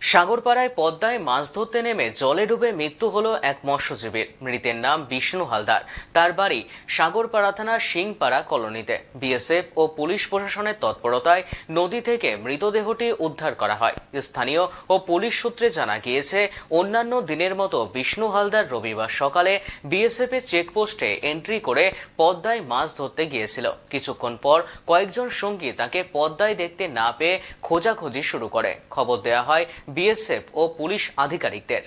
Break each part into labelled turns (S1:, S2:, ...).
S1: সাগরপাড়ায় পদ্মায় মাছ ধরতে নেমে জলে ডুবে মৃত্যু হলো এক মৎস্যজীবীর। মৃতের নাম বিষ্ণু হালদার। তার বাড়ি সাগরপাড়া থানার সিংপাড়া কলোনিতে। বিএসএফ ও পুলিশ প্রশাসনের তৎপরতায় নদী থেকে মৃতদেহটি উদ্ধার করা হয়। স্থানীয় ও পুলিশ সূত্রে জানা গিয়েছে, অন্যান্য দিনের মতো বিষ্ণু হালদার রবিবার সকালে বিএসএফ এর চেকপোস্টে এন্ট্রি করে পদ্মায় মাছ ধরতে গিয়েছিল। কিছুক্ষণ পর কয়েকজন সঙ্গী তাকে পদ্মায় দেখতে না পেয়ে খোঁজাখুঁজি শুরু করে। খবর দেওয়া হয় বিএসএফ ও পুলিশ আধিকারিকদের।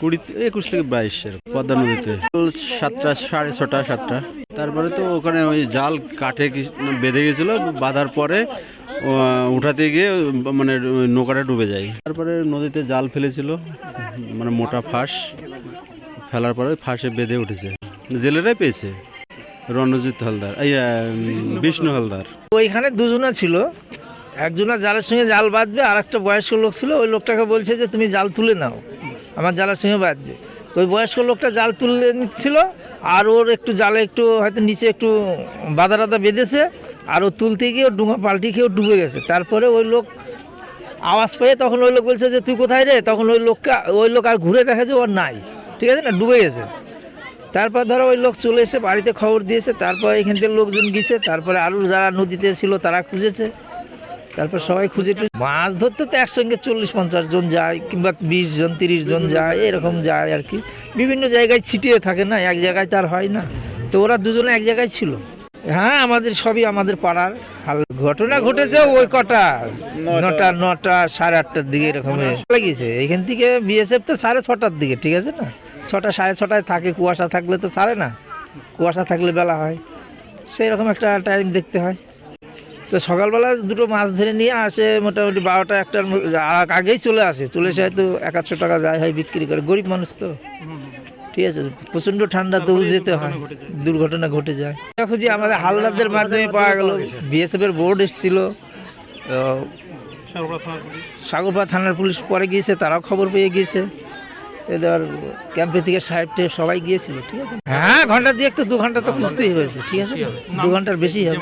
S2: কুড়ি একুশ থেকে বাইশের পদ্মা নদীতে। সাতটা সাড়ে ছটা সাতটা। তারপরে তো ওখানে ওই জাল কাঠে বেঁধে গেছিল, বাঁধার পরে উঠাতে গিয়ে মানে নৌকাটা ডুবে যায়। তারপরে নদীতে জাল ফেলেছিল মানে মোটা ফাঁস, ফেলার পরে ফাঁসে বেঁধে উঠেছে। জেলেরাই পেয়েছে, রণজিৎ হালদার, এই বিষ্ণু হালদার।
S3: ওইখানে দুজনা ছিল, একজনা জালের সঙ্গে জাল বাঁধবে আর একটা বয়স্ক লোক ছিল, ওই লোকটাকে বলছে যে, তুমি জাল তুলে নাও, আমার জালের সঙ্গে বাঁধবে। তো ওই বয়স্ক লোকটা জাল তুলে নিচ্ছিল আর ওর একটু জালে একটু হয়তো নিচে একটু বাধা টাদা বেঁধেছে, আর ও তুলতে গিয়ে ডুঙা পাল্টি খেয়ে ডুবে গেছে। তারপরে ওই লোক আওয়াজ পেয়ে তখন ওই লোক বলছে যে, তুই কোথায় রে? তখন ওই লোককে, ওই লোক আর ঘুরে দেখা যে ওর নাই। ঠিক আছে না? ডুবে গেছে। তারপর ধরো ওই লোক চলে এসে বাড়িতে খবর দিয়েছে। তারপর এখান থেকে লোকজন গিয়েছে তারপরে আরও যারা নদীতে ছিল তারা খুঁজেছে। তারপর সবাই খুঁজে মাছ ধরতে তো একসঙ্গে চল্লিশ পঞ্চাশ জন যায় কিংবা বিশ জন, তিরিশ জন যায়, এরকম যায় আর কি। বিভিন্ন জায়গায় ছিটিয়ে থাকে না, এক জায়গায় তার হয় না। তো ওরা দুজনে এক জায়গায় ছিল। হ্যাঁ আমাদের সবই আমাদের পাড়ার হাল ঘটনা ঘটেছে ওই কটা, নটা নটা, সাড়ে আটটার দিকে এরকম লাগিয়েছে। এখান থেকে বিএসএফ তো সাড়ে ছটার দিকে, ঠিক আছে না? ছটা, সাড়ে ছটায় থাকে, কুয়াশা থাকলে তো ছাড়ে না। কুয়াশা থাকলে বেলা হয়। সেই রকম একটা টাইম দেখতে হয়। তো সকালবেলা দুটো মাছ ধরে নিয়ে আসে মোটামুটি বারোটা একটার আগেই চলে আসে। চলে এসে হয়তো এক আধশো টাকা যায় হয় বিক্রি করে গরিব মানুষ তো। ঠিক আছে প্রচণ্ড ঠান্ডা তো যেতে হয়। দুর্ঘটনা ঘটে যায়। খুঁজি আমাদের হালদারদের মাধ্যমে পাওয়া গেল বিএসএফ এর বোর্ড এসেছিল সাগরপাড়া থানার পুলিশ। পরে গিয়েছে তারাও খবর পেয়ে গিয়েছে। এবার ক্যাম্পে থেকে সাহেব টেপ সবাই গিয়েছিল ঠিক আছে? হ্যাঁ ঘণ্টা দিয়ে তো দু ঘণ্টা তো খুঁজতেই হয়েছে ঠিক আছে? দু ঘণ্টার বেশি হবে।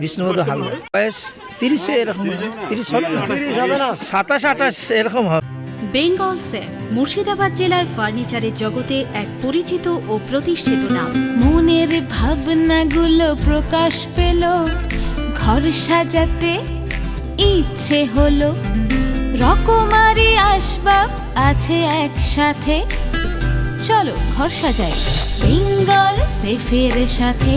S3: বিষ্ণুবোধ হালদার। বয়স তিরিশে এরকম তিরিশ হবে না? সাতাশ আঠাশ এরকম হবে
S4: বেঙ্গল সেফ মুর্শিদাবাদ জেলায় ফার্নিচারের জগতে এক পরিচিত ও প্রতিষ্ঠিত নাম।
S5: মনের ভাবনাগুলো প্রকাশ পেল। ঘর সাজাতে ইচ্ছে হলো। রকমারি আসবাব আছে একসাথে। চলো ঘর সাজাই। বেঙ্গল সেফের সাথে।